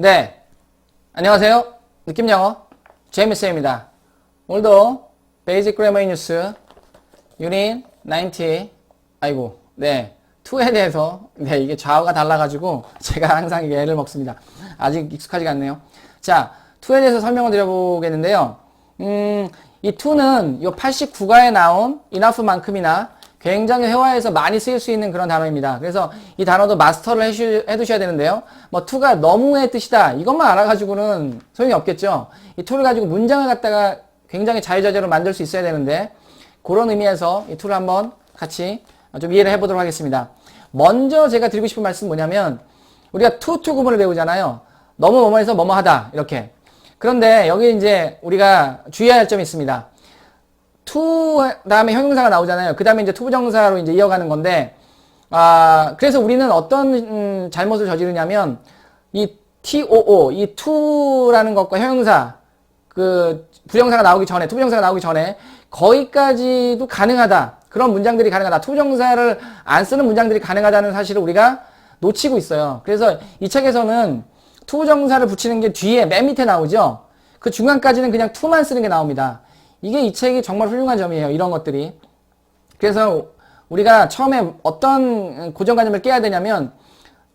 네. 안녕하세요. 느낌 영어 제이미스입니다. 오늘도 베이직 그래머 뉴스 유닛 90 아이고 네 2에 대해서 네 이게 좌우가 달라가지고 제가 항상 이게 애를 먹습니다. 아직 익숙하지가 않네요. 자 2에 대해서 설명을 드려보겠는데요. 음, 이 2는 이 89가에 나온 enough만큼이나 굉장히 회화에서 많이 쓰일 수 있는 그런 단어입니다. 그래서 이 단어도 마스터를 해주, 해두셔야 되는데요. 뭐 to가 너무의 뜻이다. 이것만 알아가지고는 소용이 없겠죠. 이 to를 가지고 문장을 갖다가 굉장히 자유자재로 만들 수 있어야 되는데 그런 의미에서 이 to를 한번 같이 좀 이해를 해보도록 하겠습니다. 먼저 제가 드리고 싶은 말씀은 뭐냐면 우리가 to to 구문을 배우잖아요. 너무 뭐뭐해서 뭐뭐 하다 이렇게. 그런데 여기 이제 우리가 주의해야 할 점이 있습니다. To 다음에 형용사가 나오잖아요. 그 다음에 이제 투부정사로 이제 이어가는 건데, 아, 그래서 우리는 어떤 음, 잘못을 저지르냐면, 이 too, 이 to라는 것과 형용사, 그, 부정사가 나오기 전에, 투부정사가 나오기 전에, 거기까지도 가능하다. 그런 문장들이 가능하다. 투부정사를 안 쓰는 문장들이 가능하다는 사실을 우리가 놓치고 있어요. 그래서 이 책에서는 투부정사를 붙이는 게 뒤에 맨 밑에 나오죠. 그 중간까지는 그냥 to만 쓰는 게 나옵니다. 이게 이 책이 정말 훌륭한 점이에요. 이런 것들이. 그래서 우리가 처음에 어떤 고정관념을 깨야 되냐면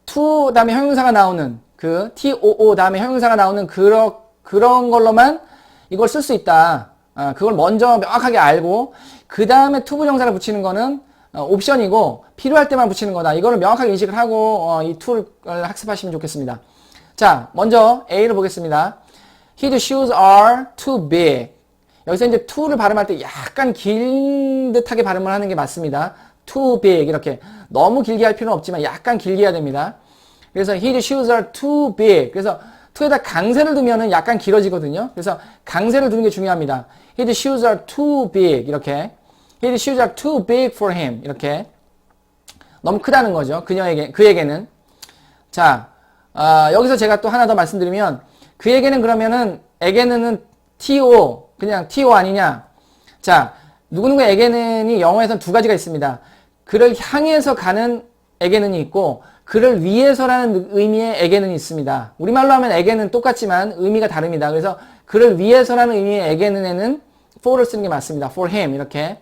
to 다음에 형용사가 나오는 그 too 다음에 형용사가 나오는 그러, 그런 걸로만 이걸 쓸 수 있다. 아, 그걸 먼저 명확하게 알고 그 다음에 to 부정사를 붙이는 거는 어, 옵션이고 필요할 때만 붙이는 거다. 이거를 명확하게 인식을 하고 어, 이 to를 학습하시면 좋겠습니다. 자, 먼저 A를 보겠습니다. His shoes are too big. 여기서 이제 to를 발음할 때 약간 긴 듯하게 발음을 하는 게 맞습니다. too big 이렇게 너무 길게 할 필요는 없지만 약간 길게 해야 됩니다. 그래서 his shoes are too big. 그래서 to에다 강세를 두면은 약간 길어지거든요. 그래서 강세를 두는 게 중요합니다. his shoes are too big 이렇게 his shoes are too big for him 이렇게 너무 크다는 거죠. 그녀에게 그에게는 자 아, 여기서 제가 또 하나 더 말씀드리면 그에게는 그러면은 에게는 to 그냥 to 아니냐? 자, 누구누구에게는이 영어에서는 두 가지가 있습니다. 그를 향해서 가는 에게는이 있고 그를 위해서라는 의미의 에게는이 있습니다. 우리말로 하면 에게는 똑같지만 의미가 다릅니다. 그래서 그를 위해서라는 의미의 에게는에는 for를 쓰는 게 맞습니다. for him 이렇게.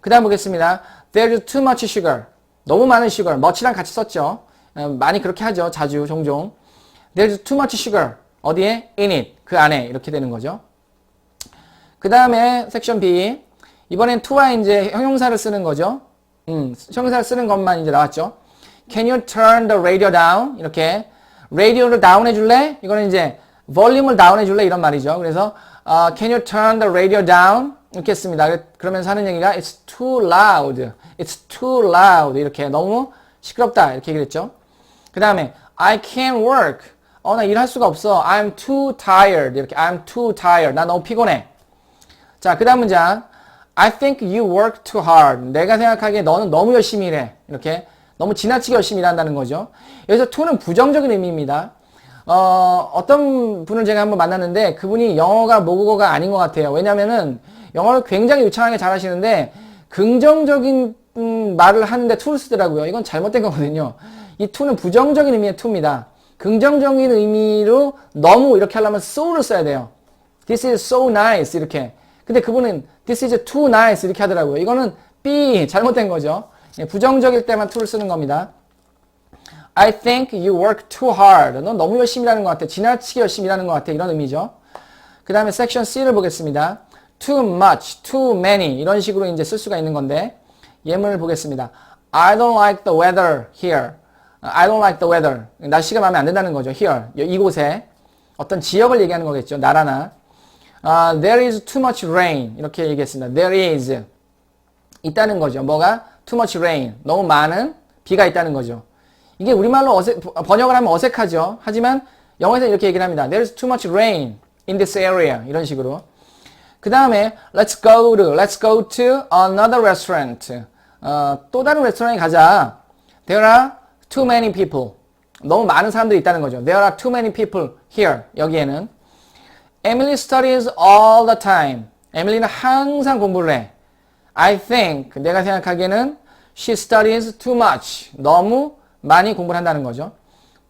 그 다음 보겠습니다. There's too much sugar. 너무 많은 sugar. much랑 같이 썼죠. 어, 많이 그렇게 하죠. 자주 종종. There's too much sugar. 어디에? In it. 그 안에 이렇게 되는 거죠. 그 다음에 섹션 B. 이번엔 to와 이제 형용사를 쓰는 거죠. 음, 형용사를 쓰는 것만 이제 나왔죠. Can you turn the radio down? 이렇게 radio를 다운 해 줄래? 이거는 이제 볼륨을 다운 해 줄래? 이런 말이죠. 그래서 uh, Can you turn the radio down? 이렇게 했습니다. 그러면서 하는 얘기가 It's too loud. It's too loud. 이렇게 너무 시끄럽다. 이렇게 얘기를 했죠. 그 다음에 I can't work. 어, 나 일할 수가 없어. I'm too tired. 이렇게 I'm too tired. 나 너무 피곤해. 자, 그 다음 문장. I think you work too hard. 내가 생각하기에 너는 너무 열심히 일해. 이렇게 너무 지나치게 열심히 일한다는 거죠. 여기서 to는 부정적인 의미입니다. 어, 어떤 분을 제가 한번 만났는데 그분이 영어가 모국어가 아닌 것 같아요. 왜냐면은 영어를 굉장히 유창하게 잘 하시는데 긍정적인 음, 말을 하는데 to를 쓰더라고요. 이건 잘못된 거거든요. 이 to는 부정적인 의미의 to입니다. 긍정적인 의미로 너무 이렇게 하려면 so를 써야 돼요. This is so nice 이렇게. 근데 그분은 this is too nice 이렇게 하더라고요. 이거는 B 잘못된 거죠. 예, 부정적일 때만 to를 쓰는 겁니다. I think you work too hard. 넌 너무 열심히 일하는 것 같아. 지나치게 열심히 일하는 것 같아. 이런 의미죠. 그 다음에 섹션 C를 보겠습니다. too much, too many 이런 식으로 이제 쓸 수가 있는 건데 예문을 보겠습니다. I don't like the weather here. I don't like the weather. 날씨가 마음에 안 든다는 거죠. here. 이곳에 어떤 지역을 얘기하는 거겠죠. 나라나. Uh, there is too much rain. 이렇게 얘기했습니다. There is. 있다는 거죠. 뭐가? Too much rain. 너무 많은 비가 있다는 거죠. 이게 우리말로 어색, 번역을 하면 어색하죠. 하지만 영어에서 이렇게 얘기를 합니다. There's too much rain in this area. 이런 식으로. 그 다음에 let's go to, let's go to another restaurant. 어, 또 다른 레스토랑에 가자. There are too many people. 너무 많은 사람들이 있다는 거죠. There are too many people here. 여기에는. Emily studies all the time. 에밀리는 항상 공부를 해. I think, 내가 생각하기에는 she studies too much. 너무 많이 공부를 한다는 거죠.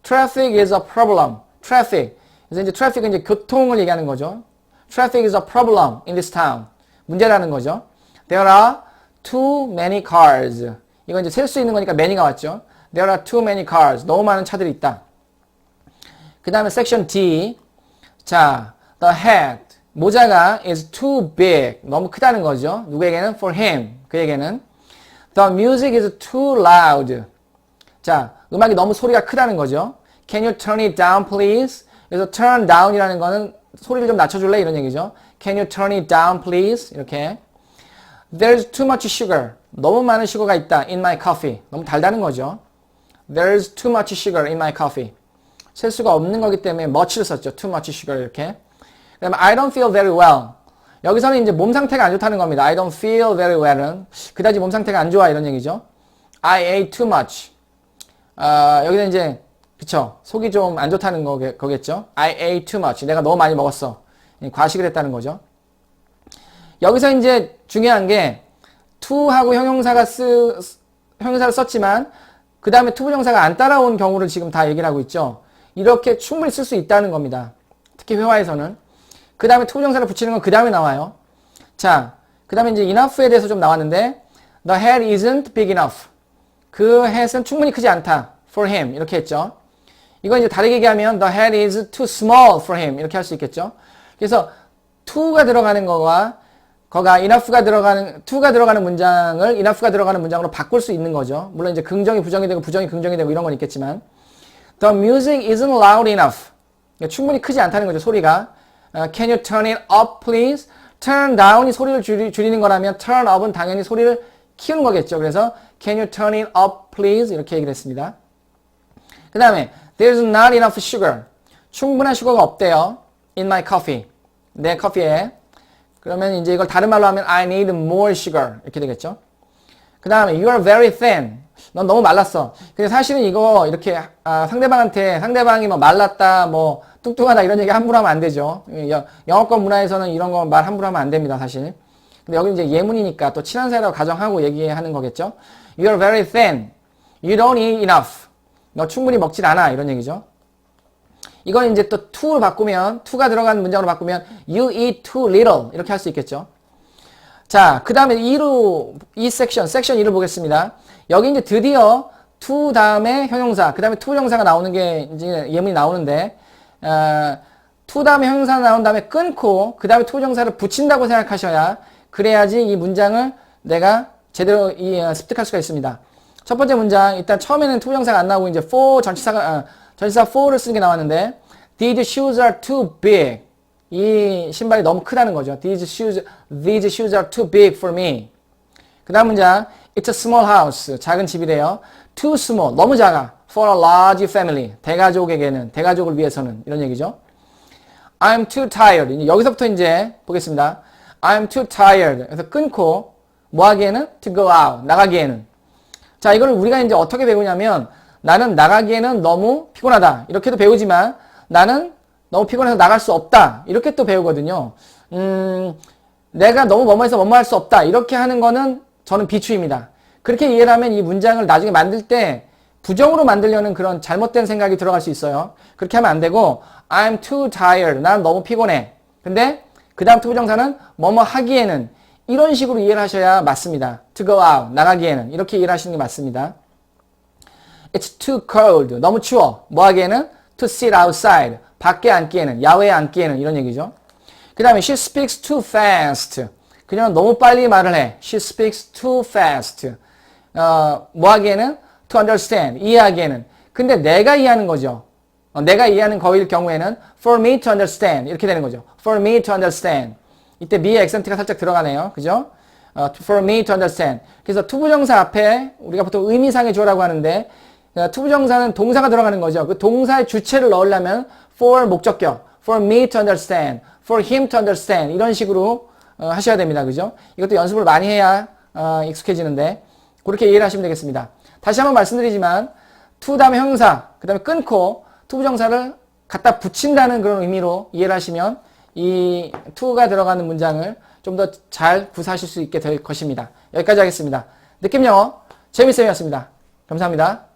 Traffic is a problem. traffic. 그래서 이제 traffic은 이제 교통을 얘기하는 거죠. Traffic is a problem in this town. 문제라는 거죠. There are too many cars. 이건 이제 셀 수 있는 거니까 many가 왔죠. There are too many cars. 너무 많은 차들이 있다. 그 다음에 section D. 자, the hat. 모자가 is too big. 너무 크다는 거죠. 누구에게는? For him. 그에게는. The music is too loud. 자, 음악이 너무 소리가 크다는 거죠. Can you turn it down, please? 그래서 turn down이라는 거는 소리를 좀 낮춰줄래? 이런 얘기죠. Can you turn it down, please? 이렇게. There's too much sugar. 너무 많은 슈거가 있다. In my coffee. 너무 달다는 거죠. There's too much sugar in my coffee. 셀 수가 없는 거기 때문에 much를 썼죠. Too much sugar 이렇게. 그 다음에 I don't feel very well. 여기서는 이제 몸 상태가 안 좋다는 겁니다. I don't feel very well은 그다지 몸 상태가 안 좋아 이런 얘기죠. I ate too much. 아, 여기는 이제 그쵸 속이 좀 안 좋다는 거겠, 거겠죠. I ate too much. 내가 너무 많이 먹었어. 과식을 했다는 거죠. 여기서 이제 중요한 게 to하고 형용사가 쓰 형용사를 썼지만 그 다음에 투부정사가 안 따라온 경우를 지금 다 얘기를 하고 있죠. 이렇게 충분히 쓸 수 있다는 겁니다. 특히 회화에서는. 그 다음에 투부정사를 붙이는 건 그 다음에 나와요. 자, 그 다음에 이제 enough에 대해서 좀 나왔는데 the head isn't big enough. 그 head은 충분히 크지 않다. for him. 이렇게 했죠. 이건 이제 다르게 얘기하면 the head is too small for him. 이렇게 할 수 있겠죠. 그래서 to가 들어가는 거와 거가 enough가 들어가는 to가 들어가는 문장을 enough가 들어가는 문장으로 바꿀 수 있는 거죠. 물론 이제 긍정이 부정이 되고 부정이 긍정이 되고 이런 건 있겠지만 the music isn't loud enough. 그러니까 충분히 크지 않다는 거죠. 소리가. Uh, can you turn it up please? turn down이 소리를 줄이, 줄이는 거라면 turn up은 당연히 소리를 키우는 거겠죠. 그래서 can you turn it up please? 이렇게 얘기를 했습니다. 그 다음에 there's not enough sugar. 충분한 슈거가 없대요. in my coffee. 내 커피에. 그러면 이제 이걸 다른 말로 하면 I need more sugar 이렇게 되겠죠. 그 다음에 you are very thin. 넌 너무 말랐어. 근데 사실은 이거 이렇게 아, 상대방한테 상대방이 뭐 말랐다, 뭐 뚱뚱하다 이런 얘기 함부로 하면 안 되죠. 영어권 문화에서는 이런 거 말 함부로 하면 안 됩니다, 사실. 근데 여기 이제 예문이니까 또 친한 사이라고 가정하고 얘기하는 거겠죠. You are very thin. You don't eat enough. 너 충분히 먹질 않아 이런 얘기죠. 이건 이제 또 to를 바꾸면 to가 들어간 문장으로 바꾸면 you eat too little 이렇게 할 수 있겠죠. 자, 그 다음에 2로 이 섹션, 섹션 2를 보겠습니다. 여기 이제 드디어 to 다음에 형용사, 그 다음에 to 형사가 나오는 게 이제 예문이 나오는데 어, to 다음에 형용사 나온 다음에 끊고 그 다음에 형사를 붙인다고 생각하셔야 그래야지 이 문장을 내가 제대로 이, 어, 습득할 수가 있습니다. 첫 번째 문장 일단 처음에는 형사가 안 나오고 이제 for 전치사가 어, 전치사 for를 쓰는 게 나왔는데 These shoes are too big. 이 신발이 너무 크다는 거죠. These shoes, these shoes are too big for me. 그 다음 문장 It's a small house. 작은 집이래요. Too small. 너무 작아. For a large family. 대가족에게는, 대가족을 위해서는. 이런 얘기죠. I'm too tired. 여기서부터 이제 보겠습니다. I'm too tired. 그래서 끊고 뭐 하기에는? To go out. 나가기에는. 자, 이걸 우리가 이제 어떻게 배우냐면 나는 나가기에는 너무 피곤하다. 이렇게도 배우지만 나는 너무 피곤해서 나갈 수 없다. 이렇게 또 배우거든요. 음, 내가 너무 뭐뭐해서 뭐뭐 할수 없다. 이렇게 하는 거는 저는 비추입니다. 그렇게 이해를 하면 이 문장을 나중에 만들 때 부정으로 만들려는 그런 잘못된 생각이 들어갈 수 있어요. 그렇게 하면 안 되고 I'm too tired. 난 너무 피곤해. 근데 그 다음 투부정사는 뭐뭐 하기에는 이런 식으로 이해를 하셔야 맞습니다. To go out. 나가기에는. 이렇게 이해를 하시는 게 맞습니다. It's too cold. 너무 추워. 뭐 하기에는? To sit outside. 밖에 앉기에는. 야외에 앉기에는. 이런 얘기죠. 그 다음에 she speaks too fast. 그녀는 너무 빨리 말을 해. She speaks too fast. 어, 뭐 하기에는? To understand. 이해하기에는. 근데 내가 이해하는 거죠. 어, 내가 이해하는 거일 경우에는 for me to understand. 이렇게 되는 거죠. for me to understand. 이때 me의 액센트가 살짝 들어가네요. 그죠? 어, for me to understand. 그래서 투부정사 앞에 우리가 보통 의미상의 주어라고 하는데 어, 투부정사는 동사가 들어가는 거죠. 그 동사의 주체를 넣으려면 for 목적격, for me to understand, for him to understand 이런 식으로 어, 하셔야 됩니다. 그죠? 이것도 연습을 많이 해야 어, 익숙해지는데 그렇게 이해를 하시면 되겠습니다. 다시 한번 말씀드리지만 to 다음에 형사, 그 다음에 끊고 투부정사를 갖다 붙인다는 그런 의미로 이해를 하시면 이 to가 들어가는 문장을 좀 더 잘 구사하실 수 있게 될 것입니다. 여기까지 하겠습니다. 느낌 영어 재밌어요였습니다. 감사합니다.